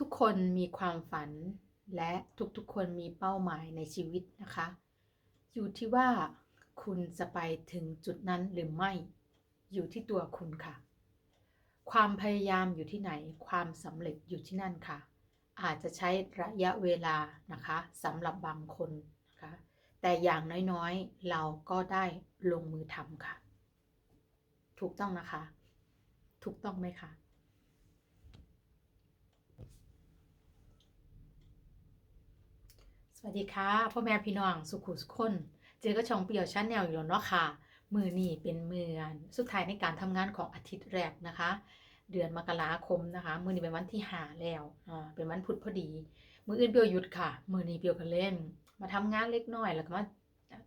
ทุกๆ คนมีความฝัน และทุกๆ คนมีเป้าหมายในชีวิตนะคะ อยู่ที่ว่าคุณจะไปถึงจุดนั้นหรือไม่ อยู่ที่ตัวคุณค่ะ ความพยายามอยู่ที่ไหน ความสำเร็จอยู่ที่นั่นค่ะ อาจจะใช้ระยะเวลานะคะสำหรับบางคนนะคะ แต่อย่างน้อยๆ เราก็ได้ลงมือทำค่ะ ถูกต้องนะคะ ถูกต้องไหมคะ วัสดีค่ะพ่อแม่พี่น้องสุขุสุขคนเจอก็ช่องเปียวชาแนลอยู่แล้วเนาะค่ะ มือนี่เป็นมือสุดท้ายในการทำงานของอาทิตย์แรกนะคะ เดือนมกราคมนะคะ มือนี้เป็นวันที่หาแล้วอ่าเป็นวันพุธพอดี มืออื่นเปียวหยุดค่ะ มือนี้เปียวก็เล่น มาทำงานเล็กน้อยแล้วก็มา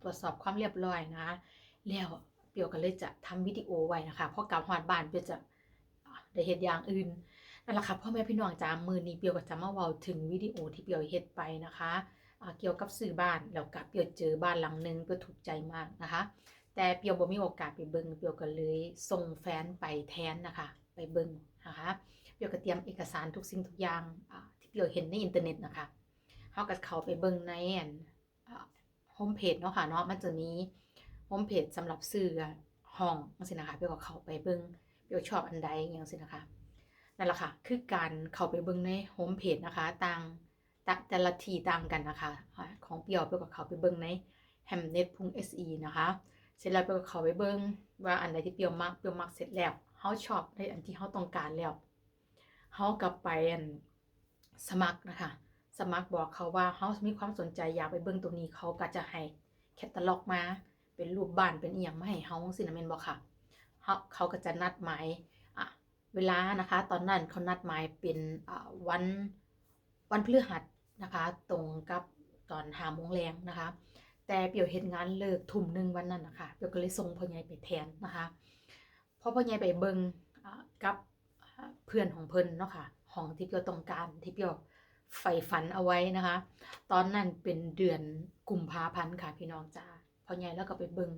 ตรวจสอบความเรียบร้อยนะคะแล้วเปียวก็เลยจะทำวิดีโอไว้นะคะเพราะกลับหอดบ้านเปียวจะได้เฮ็ดอย่างอื่นนั่นแหละค่ะพ่อแม่พี่น้องจ้ามือนี้เปียวก็จะมาเว้าถึงวิดีโอที่เปียวเฮ็ดไปนะคะ เกี่ยวกับซื้อบ้านแล้วกับเปียวเจอบ้านหลังหนึงเปียวถูกใจมากนะคะ แต่เปียวบ่มีโอกาสไปเบิ่งเปียวก็เลยส่งแฟนไปแทนนะคะ ไปเบิ่งนะคะเปียวก็เตรียมเอกสารทุกสิ่งทุกอย่างที่เปียวเห็นในอินเทอร์เน็ตนะคะเฮาก็เข้าไปเบิ่งในโฮมเพจเนาะค่ะเนาะมันจะมีโฮมเพจสำหรับซื้อห้องจังซี่นะคะเปียวก็เข้าไปเบิ่งเปียวชอบอันใดอย่างซี่นะคะนั่นแหละค่ะ คือการเข้าไปเบิ่งในโฮมเพจนะคะต่าง แต่แต่ละทีต่างกันนะคะ ของเปียวเปียวกับเขาไปเบิ้งใน hamnet.se นะคะ เสร็จแล้วเปียวกับเขาไปเบิ้งว่าอันใดที่เปียวมักเปียวมักเสร็จแล้วเฮาชอบในอันที่เฮาต้องการแล้วเฮากลับไปอันสมัครนะคะ สมัครบอกเขาว่าเฮามีความสนใจอยากไปเบิ้งตรงนี้เขาก็จะให้แคตตาล็อกมา เป็นรูปบ้านเป็นอีหยังมาให้เฮาสินะแม่นบ่ค่ะเฮาเขาก็จะนัดหมายเวลานะคะ ตอนนั้นเขานัดหมายเป็นวันวันพฤหัส นะคะ ตรงกับตอนหามงแรงนะคะ แต่เปียวเห็นงานเลิกทุ่มหนึ่งวันนั้นนะคะเปียวก็เลยส่งพ่อใหญ่ไปแทนนะคะเพราะพ่อใหญ่ไปเบิงกับเพื่อนของเพิ่นเนาะค่ะห้องที่เปียวต้องการที่เปียวใฝ่ฝันเอาไว้นะคะ ตอนนั้นเป็นเดือนกุมภาพันธ์ค่ะพี่น้องจ้าพ่อใหญ่แล้วก็ไปเบิง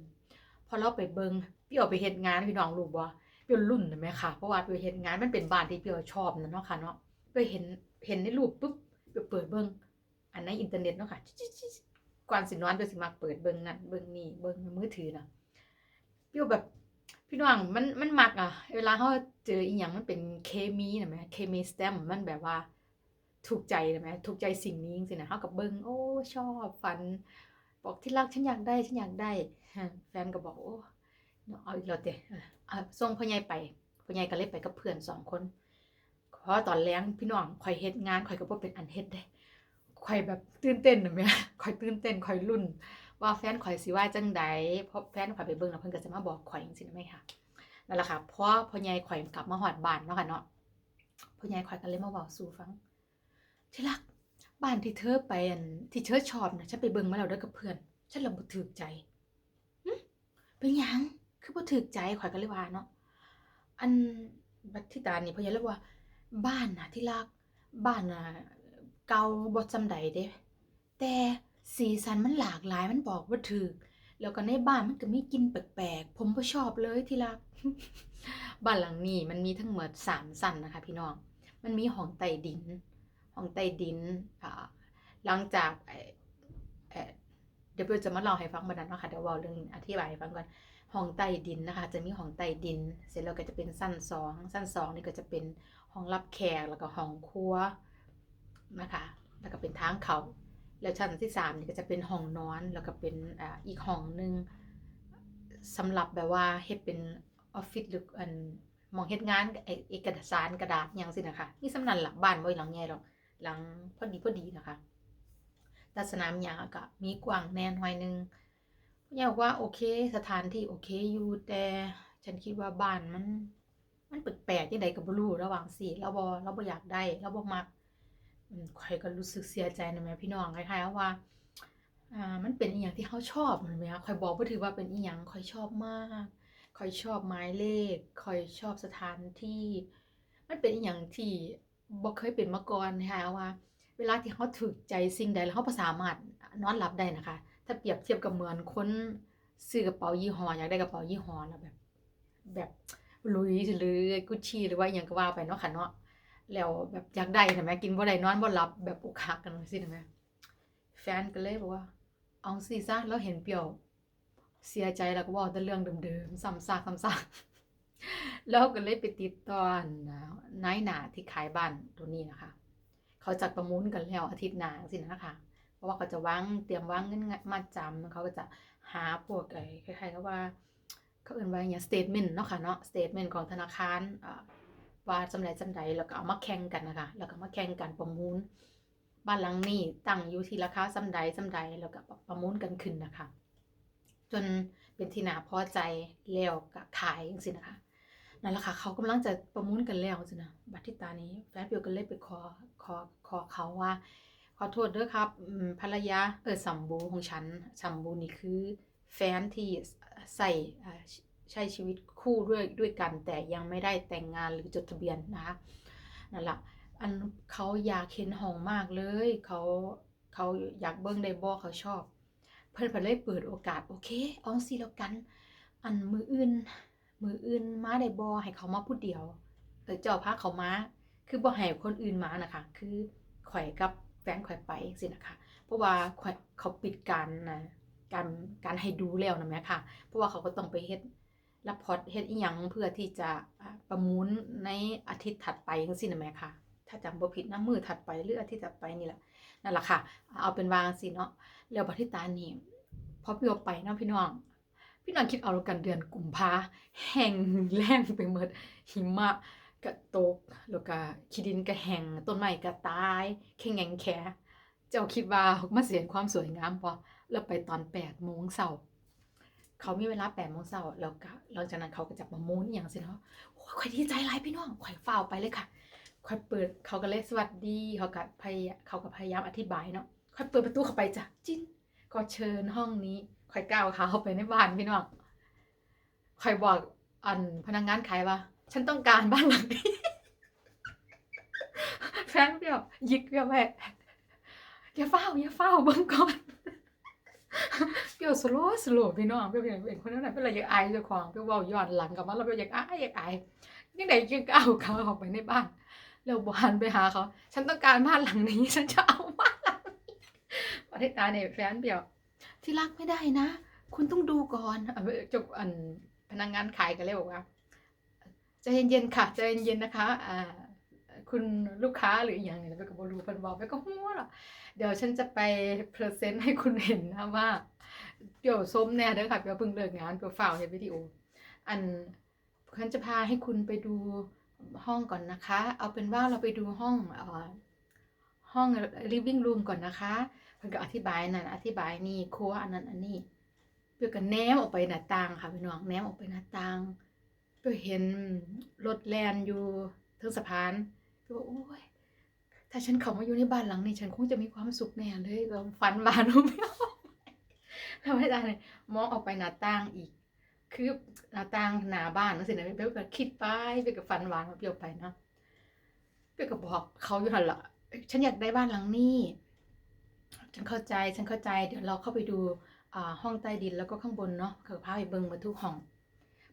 พอเราไปเบิงเปียวไปเฮ็ดงานพี่น้องรู้บ่เปียวรุ่นนะแม่ค่ะเพราะว่าเปียวเฮ็ดงานมันเป็นบ้านที่เปียวชอบนะเนาะค่ะเนาะเปียวเห็นเห็นในรูปปุ๊บ เปิดเปิดเบิ่งอันในอินเทอร์เน็ตเนาะค่ะก่อนสินอนเปียวสิมักเปิดเบิ่งนั่นเบิ่งนี่เบิ่งมือถือนะเปียวแบบพี่น้องมันมันมักอะ เวลาเฮาเจออีหยังมันเป็นเคมีนะแหมเคมีสแตมมันแบบว่า ถูกใจนะแหมถูกใจสิ่งนี้จังๆนะเฮาก็เบิ่งโอ้ชอบฝัน บอกที่รักฉันอยากได้ฉันอยากได้ แฟนก็บอกโอ้เอาอีกแล้วเด้เออเอาส่งพ่อใหญ่ไปพ่อใหญ่ก็เลยไปกับเพื่อนสองคน เพราะตอนแรงพี่น้องข่อยเฮ็ดงานข่อยก็บ่เป็นอันเฮ็ดเด้ข่อยแบบตื่นเต้นนะแม่ข่อยตื่นเต้นข่อยลุ้นว่าแฟนข่อยสิว่าจังใดเพราะแฟนข่อยไปเบิ่งแล้วเพิ่นก็จะมาบอกข่อยจังซี่นะแม่ค่ะนั่นแหละค่ะเพราะพ่อใหญ่ข่อยกลับมาฮอดบ้านเนาะค่ะเนาะพ่อใหญ่ข่อยก็เลยมาเว้าสู่ฟัง ที่รักบ้านที่เธอไปอันที่เธอชอบน่ะฉันไปเบิ่งมาแล้วเด้อกับเพื่อนฉันละบ่ถูกใจเป็นหยังคือบ่ถูกใจข่อยก็เลยว่าเนาะอันบัดที่ตานี่พ่อใหญ่เลยว่า บ้านนะที่รัก บ้านนะเก่าบ่จำใดเด้ แต่สีสันมันหลากหลายมันบอกบ่าถูกแล้วก็ในบ้านมันก็มีกินแปลกๆ ผมบ่ชอบเลยที่รัก บ้านหลังนี้มันมีทั้งหมดสามชั้นนะคะ พี่น้อง มันมีห้องใต้ดิน ห้องใต้ดินอ่าหลังจากเดี๋ยวเปียวจะมาเล่าให้ฟังบัดนั้นนะคะเดี๋ยวเว้าเรื่องอธิบายให้ฟังก่อน ห้องใต้ดินนะคะ จะมีห้องใต้ดิน เสร็จแล้วก็จะเป็นชั้นสองชั้นสองนี่ก็จะเป็น ห้องรับแขกแล้วก็ห้องครัวนะคะ แล้วก็เป็นทางเขาแล้วชั้นที่สามนี่ก็จะเป็นห้องนอนแล้วก็เป็นอีกห้องหนึงสำหรับแบบว่าเฮ็ดเป็นออฟฟิศหรืออันมองเฮ็ดงานเอกสารกระดาษยังสินะคะนี่สำนันหลักบ้านบ่หลังใหญ่หรอกหลังพอดีพอดีนะคะแต่สนามหญ้าก็มีกว้างแน่นหน่อยหนึงพ่อใหญ่บอกว่าโอเคสถานที่โอเคอยู่แต่ฉันคิดว่าบ้านมัน มันแปลกๆยังไงก็บ่รู้ระหว่างสิเราบ่เราบ่อยากได้เราบ่มักอืมข่อยก็รู้สึกเสียใจนะแม่พี่น้องคล้ายๆว่าอ่ามันเป็นอีหยังที่เขาชอบนั่นแหมคะข่อยบอกบ่ถือว่าเป็นอีหยังข่อยชอบมากข่อยชอบหมายเลขข่อยชอบสถานที่ มันเป็นอีหยังที่บ่เคยเป็นมาก่อนนะคะว่าเวลาที่เขาถูกใจสิ่งใดแล้วเขาบ่สามารถนอนหลับได้นะคะ ถ้าเปรียบเทียบกับเหมือนคนซื้อกระเป๋ายี่ห้ออยากได้กระเป๋ายี่ห้อแล้วแบบ แบบ ลุยหรือกุชชี่หรือว่าอย่างก็ว่าไปเนาะค่ะเนาะแล้วแบบอยากได้นะแม่กินบ่ได้นอนบ่หลับแบบอกหักกันสินะแม่แฟนก็เลยบอกว่า เอาสิซะแล้วเห็นเปรียวเสียใจแล้วก็บอกแต่เรื่องเดิมๆซ้ำซากซ้ำซากแล้วก็เลยไปติดตอนนายหนาที่ขายบ้านตัวนี้นะคะ เขาจัดประมูลกันแล้วอาทิตย์หน้าสินะคะเพราะว่าเขาจะวางเตรียมวางเงินมาจำเขาก็จะหาพวกไอ้คล้ายๆกับว่า เขาเอ่นว่าอย่าง statement เนาะค่ะเนาะ statement ของธนาคารว่าจำไรจำใดแล้วก็เอามาแข่งกันนะคะแล้วก็มาแข่งกันประมูล บ้านหลังนี้ตั้งอยู่ที่ราคาจำใดจำใดแล้วก็ประมูลกันขึ้นนะคะ จนเป็นที่น่าพอใจแล้วก็ขายจังซี่นะคะนั่นแหละค่ะเขากำลังจะประมูลกันแล้วสินะบัตรทิตานี้แฟนเปียวก็เลยไปขอขอขอเขาว่า ขอโทษด้วยครับภรรยาเออสัมบูของฉันสัมบูนี่คือแฟนที่ ใส่ใช้ชีวิตคู่ด้วยด้วยกัน แต่ยังไม่ได้แต่งงานหรือจดทะเบียนนะคะนั่นแหละอันเขาอยากเห็นห้องมากเลยเขาเขาอยากเบิ้งได้บ่เขาชอบ เพิ่นเพิ่นเลยเปิดโอกาสโอเคเอาสิแล้วกัน อันมืออื่น มืออื่นมาได้บ่ให้เขามาพูดเดียวเออเจ้าพาเขามาคือบ่ให้คนอื่นมานะคะ คือข่อยกับแฟนข่อยไปสินะคะ เพราะว่าข่อยเขาปิดการนะ การการให้ดูแล้วนะแม่ค่ะ เพราะว่าเขาก็ต้องไปเฮ็ดรับพอร์ตเฮ็ดอีหยังเพื่อที่จะประมูลในอาทิตย์ถัดไปจังซี่นะแม่ค่ะ ถ้าจำบ่ผิดนะมือถัดไปหรืออาทิตย์ถัดไปนี่แหละนั่นแหละค่ะ เอาเป็นวางสิเนาะแล้วบัดที่ตานี่พอพี่เอาไปเนาะพี่น้องพี่น้องคิดเอาแล้วกันเดือนกุมภาแห้งแล้งไปหมดหิมะก็ตกแล้วก็ขี้ดินก็แห้งต้นไม้ก็ตายแข็งแงงแขเจ้าคิดว่ามาเสียความสวยงามบ่ แล้วไปตอน8โมงเช้าเขามีเวลา8โมงเช้าแล้วก็หลังจากนั้นเขาก็จะประมูลอย่างสิเนาะโอ้ยข่อยดีใจหลายพี่น้องข่อยฟ้าวไปเลยค่ะข่อยเปิดเขาก็เลยสวัสดีเขาก็พยเขาก็พยายามอธิบายเนาะข่อยเปิดประตูเข้าไปจ้ะจิ้นก็เชิญห้องนี้ข่อยก้าวขาเข้าไปในบ้านพี่น้องข่อยบอกอันพนักงานขายว่าฉันต้องการบ้านหลังนี้แฟนเปียวยิกเปียวแม่อย่าเฝ้าอย่าเฝ้าเบิ่งก่อน เปรียวสโลว์สโลว์พี่น้องเปรียวเป็นคนนั้นเป็นอะไรอยากอายเจ้าของเปรียวเว้าย้อนหลังกลับมาแล้วเปรียวอยากอายอยากอายยังไงยังก้าวขาเข้าไปในบ้านแล้วบหันไปหาเขา ฉันต้องการบ้านหลังนี้ ฉันจะเอาบ้านหลังนี้ประเทศตาเนี่ยแฟนเปรียว ที่รักไม่ได้นะ คุณต้องดูก่อนจบอันพนักงานขายกันเลยบอกว่าใจเย็นๆค่ะใจเย็นๆนะคะอ่า คุณลูกค้าหรืออย่างเนี่ยไปกับบรูเพันบอกไปก็หัวหรอเดี๋ยวฉันจะไปเพรเซนต์ให้คุณเห็นนะว่าเดี๋ยวส้มแน่เด้อค่ะเดี๋ยวเพิ่งเลิกงานเดี๋ยวฝ่าเห็นวิดีโอ อันฉันจะพาให้คุณไปดูห้องก่อนนะคะ เอาเป็นว่าเราไปดูห้องเอ่อห้อง living room ก่อนนะคะเพิ่นก็อธิบายนั่นอธิบายนี่ครัวอันนั้นอันนี้เพื่อก็แนมออกไปหน้าต่างค่ะพี่น้องแนมออกไปหน้าต่างเพื่อเห็นรถแล่นอยู่เทิงสะพาน เพื่อว่าโอ้ยถ้าฉันเข้ามาอยู่ในบ้านหลังนี้ฉันคงจะมีความสุขแน่เลยเราฝันหวานรู้ไม่ออกทำให้ได้เลยมองออกไปหน้าต่างอีก คือหน้าต่างหน้าบ้านนั่นสินะเพื่อก็คิดไปเพื่อก็ฝันหวานมาเปรี้ยวไปเนาะเพื่อก็บอกเขาอยู่หันละฉันอยากได้บ้านหลังนี้ ฉันเข้าใจฉันเข้าใจ เดี๋ยวเราเข้าไปดูห้องใต้ดินแล้วก็ข้างบนเนาะเขาพาไปเบิงมาทุกห้อง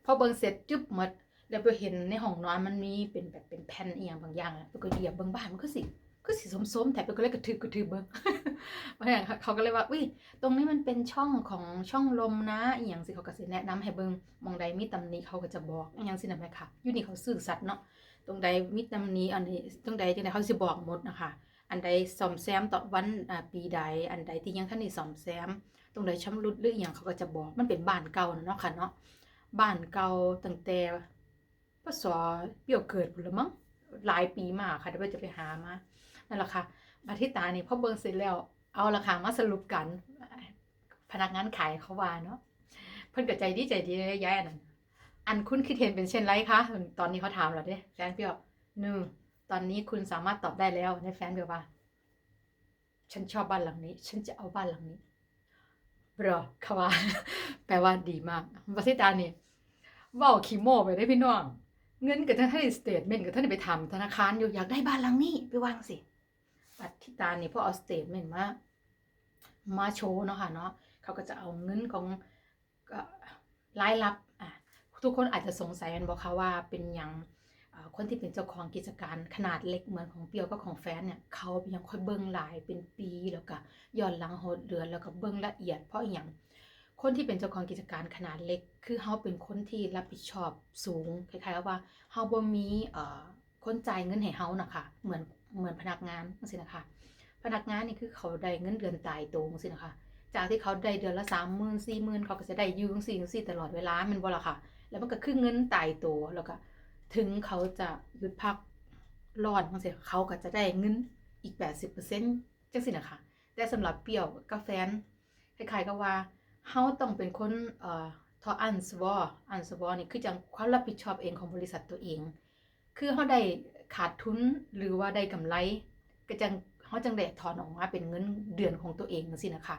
พอเบิงเสร็จจึ๊บหมด แล้วไปเห็นในห้องนอนมันมีเป็นแบบเป็นแผ่นเอียงบางอย่างอะไปก็เหยียบเบิ่งบ้านมันก็สิก็สิส้มๆแต่ไปก็เลยกระทืบกระทืบเบิ่งเพราะอย่างเขาก็เลยว่า อุ้ย ตรงนี้มันเป็นช่องของช่องลมนะอีหยังสิเขาก็สิแนะนำให้เบิ่งมองใดมีตำหนิเขาก็จะบอกอีหยังสินะแม่ค่ะอยู่นี่เขาซื่อสัตย์เนาะ ตรงใดมีตำหนิอันนี้ตรงใดจังไดเขาสิบอกหมดนะคะ อันใดซ่อมแซมต่อวันอ่าปีใด อันใดที่ยังท่านได้ซ่อมแซม ตรงใดชำรุดหรืออหย่างเขาก็จะบอก มันเป็นบ้านเก่าเนาะค่ะเนาะ บ้านเก่าตั้งแต่ พศเปรี้ยวเกิดพุ่นละมั้งหลายปีมากค่ะเดี๋ยวจะไปหามานั่นแหละค่ะอาทิตย์ตานี่พอเบิ่งเสร็จแล้วเอาละค่ะมาสรุปกัน พนักงานขายเขาว่าเนาะเพิ่นก็ใจดีใจดีเลยย้ายอันนั้นอันคุณคิดเห็นเป็นเช่นไรคะตอนนี้เขาถามเราเด้แฟนเปรี้ยวหนึ่งตอนนี้คุณสามารถตอบได้แล้วในแฟนเบลว่าฉันชอบบ้านหลังนี้ ฉันจะเอาบ้านหลังนี้บรอคว่า แปลว่าดีมากประเทศตานี่ว่าขี้โม่ไปได้พี่น้อง เงินกับท่านให้สเตทเมนต์กับท่านไปทำธนาคารอยู่อยากได้บ้านหลังนี้ไปวางสิบัตรที่ตานี่พอเอาสเตทเมนต์มามาโชว์เนาะค่ะเนาะเขาก็จะเอาเงินของรายรับอะทุกคนอาจจะสงสัยกันบอกค่ะว่าเป็นยังอ่าคนที่เป็นเจ้าของกิจการขนาดเล็กเหมือนของเปียวกับของแฟนเนี่ยเขายังค่อยเบิ่งหลายเป็นปีแล้วก็ย้อนหลังหดเดือนแล้วก็เบิ่งละเอียดเพราะอย่าง คนที่เป็นเจ้าของกิจการขนาดเล็ก คือเขาเป็นคนที่รับผิดชอบสูงคล้ายๆว่าเฮาบ่มีเอ่อคนจ่ายเงินให้เฮานะคะเหมือนเหมือนพนักงานจังซี่นะคะ พนักงานนี่คือเขาได้เงินเดือนตายตัวจังซี่นะคะ จากที่เขาได้เดือนละสามหมื่นสี่หมื่นเขาก็จะได้ยืจังสี่สี่ตลอดเวลามันบ่ละค่ะ แล้วมันก็คือเงินตายตัวแล้วก็ถึงเขาจะหยุดพักรอนจังซี่เขาก็จะได้เงินอีก80%จังซี่นะคะแต่สำหรับเปรี้ยวกับแฟนคล้ายๆกับว่า เฮาต้องเป็นคนเอ่อทออันสวออันสวอนี่คือจังความรับผิดชอบเองของบริษัทตัวเอง คือเฮาได้ขาดทุนหรือว่าได้กำไร ก็จังเฮาจังได้ถอนออกมาเป็นเงินเดือนของตัวเองจังซี่นะคะ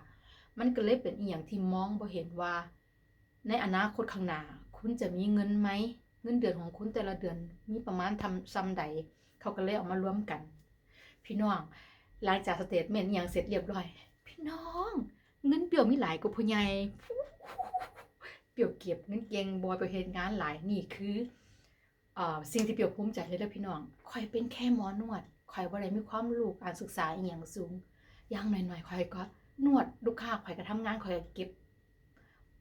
มันก็เลยเป็นอีหยังที่มองบ่เห็นว่า ในอนาคตข้างหน้าคุณจะมีเงินไหมเงินเดือนของคุณแต่ละเดือนมีประมาณทำซ้ำใดเขาก็เลยเอามารวมกัน พี่น้องหลังจากสเตทเมนต์อย่างเสร็จเรียบร้อย พี่น้อง เงินเปี่ยวมีหลายกว่าผู้ใหญ่เปี่ยวเก็บเงินเก่งบอยไปเฮ็ดงานหลายนี่คือเอ่อสิ่งที่เปี่ยวภูมิใจเลยเด้อพี่น้องคอยเป็นแค่หมอนวดคอยบ่ได้มีความรู้การศึกษาอีหยังสูงอย่างหน่อยๆคอยก็นวดลูกค้าข่อยก็ทำงานข่อยก็เก็บ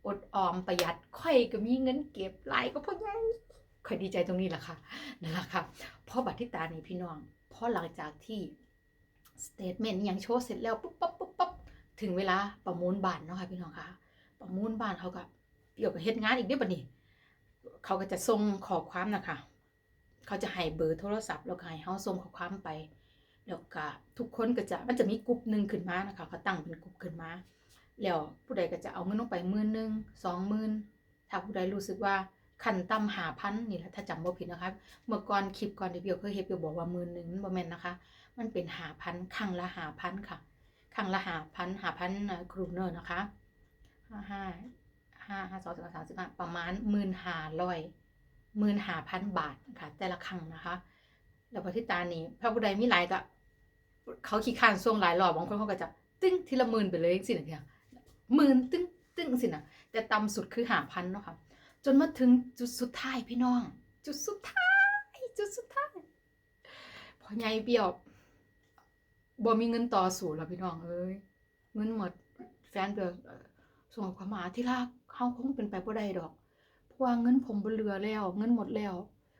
อดออมประหยัดข่อยก็มีเงินเก็บหลายก็พ่อใหญ่ข่อยดีใจตรงนี้แหละค่ะนั่นแหละค่ะพอบัตรที่ตาในพี่น้องพอหลังจากที่สเตทเมนต์ยังโชว์เสร็จแล้วปุ๊บปั๊บปุ๊บปั๊บ ถึงเวลาประมูลบ้านเนาะค่ะพี่น้องคะประมูลบ้านเขาก็เกี่ยวกับเฮ็ดงานอีกด้อบัดนี้เขาก็จะส่งขอความนะคะเขาจะให้เบอร์โทรศัพท์แล้วก็ให้เฮาส่งข้อความไปแล้วก็ทุกคนก็จะมันจะมีกลุ่มหนึ่งขึ้นมานะคะเขาตั้งเป็นกลุ่มขึ้นมา แล้วผู้ใดก็จะเอาเงินลงไปหมื่นหนึ่งสองหมื่นถ้าผู้ใดรู้สึกว่าขันต่ำหาพันนี่แหละถ้าจำบ่ผิดนะคะเมื่อก่อนคลิปก่อนที่เบียวเคยเฮ็ดเบียวบอกว่าหมื่นหนึ่งมันบ่แม่นนะคะ มันเป็นหาพันครั้งละหาพันค่ะ ครั้งละหาพันหาพันกรูเนอร์นะคะห้าห้าห้าห้าสองสามสามสิบห้าประมาณหมื่นหาร้อยหมื่นหาพันบาทค่ะ แต่ละครั้งนะคะ แล้วพอที่ตานี้พระผู้ใดมีหลายก็เขาขี้ข้านส่วงหลายรอบบางคนเขาก็จะตึ้งทีละหมื่นไปเลยสินะเนี่ยหมื่นตึ้งตึ้งสินะแต่ต่ำสุดคือหาพันเนาะค่ะจนมาถึงจุดสุดท้ายพี่น้อง จุดสุดท้าย จุดสุดท้ายพอใหญ่เบี้ยว บ่มีเงินต่อสู่แล้วพี่น้องเอ้ยเงินหมดแฟนเบี้ยวเอ่อส่งความมาที่รักเขาคงเป็นไปบ่ได้ดอก เพราะว่าเงินผมบ่เหลือแล้ว เงินหมดแล้ว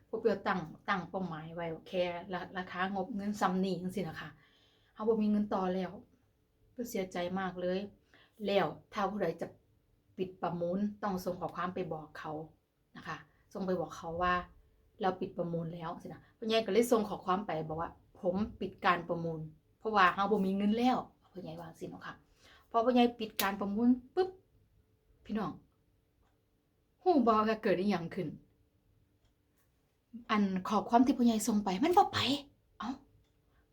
พวกเบี้ยวตั้งตั้งเป้าหมายไว้แค่ราราคางบเงินซ้ำนี่จังซี่นะคะเขาบอกมีเงินต่อแล้วก็เสียใจมากเลย แล้วถ้าผู้ใดจะปิดประมูลต้องส่งข้อความไปบอกเขานะคะส่งไปบอกเขาว่า เราปิดประมูลแล้วสินะพ่อใหญ่ก็เลยส่งข้อความไปบอกว่า ผมปิดการประมูล ราะว่าเขาบ่มีเงินแล้วพ่อใหญ่วางสิเนาะค่ะพอพ่อใหญ่ปิดการประมูลปุ๊บพี่น้องหูบอว่าเกิดอีหยังขึ้น อันขอความที่พ่อใหญ่ส่งไปมันบ่ไป เอ้า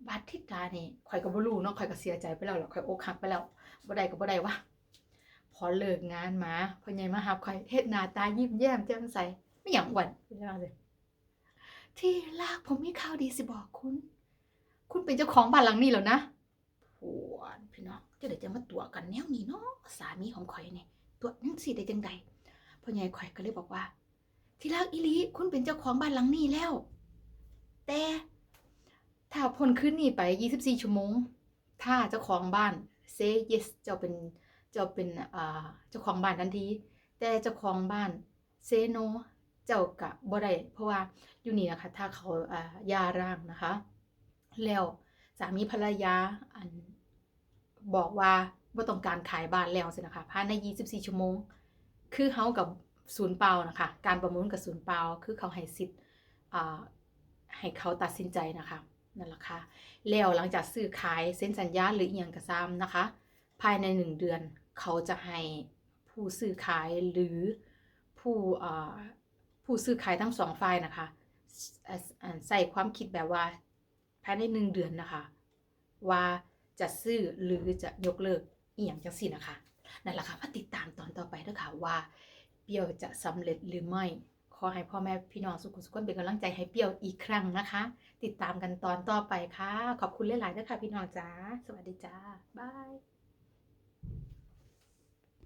บาดทิตานี่ข่อยก็บ่รู้เนาะข่อยก็เสียใจไปแล้วล่ะข่อยอกหักไปแล้วบ่ได้ก็บ่ได้วะพอเลิกงานมาพ่อใหญ่มาหาข่อยเฮ็ดหน้าตายิ้มแย้มแจ่มใสไม่หยังอ้วนพี่น้องเลยที่รักผมมีข่าวดีสิบอกคุณ คุณเป็นเจ้าของบ้านหลังนี้แล้วนะปวดพี่น้องจะได้จะมาตัวกันแนวนี้เนาะสามีของข่อยเนี่ยตัวจังสิได้จังใดพ่อใหญ่ข่อยก็เลยบอกว่า ที่รักอีลีคุณเป็นเจ้าของบ้านหลังนี้แล้ว แต่ถ้าพ้นคืนนี้ไป 24 ชั่วโมง ถ้าเจ้าของบ้าน say yes เจ้าเป็นเจ้าเป็นเจ้าของบ้านทันที แต่เจ้าของบ้าน say no เจ้ากะบ่ได้เพราะว่าอยู่นี่นะคะ ถ้าเขาอ่าย่าร้างนะคะ แล้วสามีภรรยาอันบอกว่าบ่าต้องการขายบ้านแล้วสินะคะภายใน 24 ชั่วโมง คือเฮากับศูนย์เปล่านะคะ การประมูลกับศูนย์เปล่าคือเขาให้สิทธิ์ให้เขาตัดสินใจนะคะนั่นแหละค่ะแล้วหลังจากซื้อขายเซ็นสัญญาหรืออีกอย่างกระซ้ำนะคะ ภายในหนึ่งเดือนเขาจะให้ผู้ซื้อขายหรือผู้ผู้ซื้อขายทั้งสองฝ่ายนะคะใส่ความคิดแบบว่า ภายในหนึ่งเดือนนะคะ ว่าจะซื้อหรือจะยกเลิกอีกอย่างจังสินะคะนั่นแหละค่ะมาติดตามตอนต่อไปด้วยค่ะว่าเปรี้ยวจะสำเร็จหรือไม่ขอให้พ่อแม่พี่น้องสุขุสุขนเป็นกำลังใจให้เปรี้ยวอีกครั้งนะคะ ติดตามกันตอนต่อไปค่ะ ขอบคุณหลายๆด้วยค่ะพี่น้องจ้าสวัสดีจ้าบาย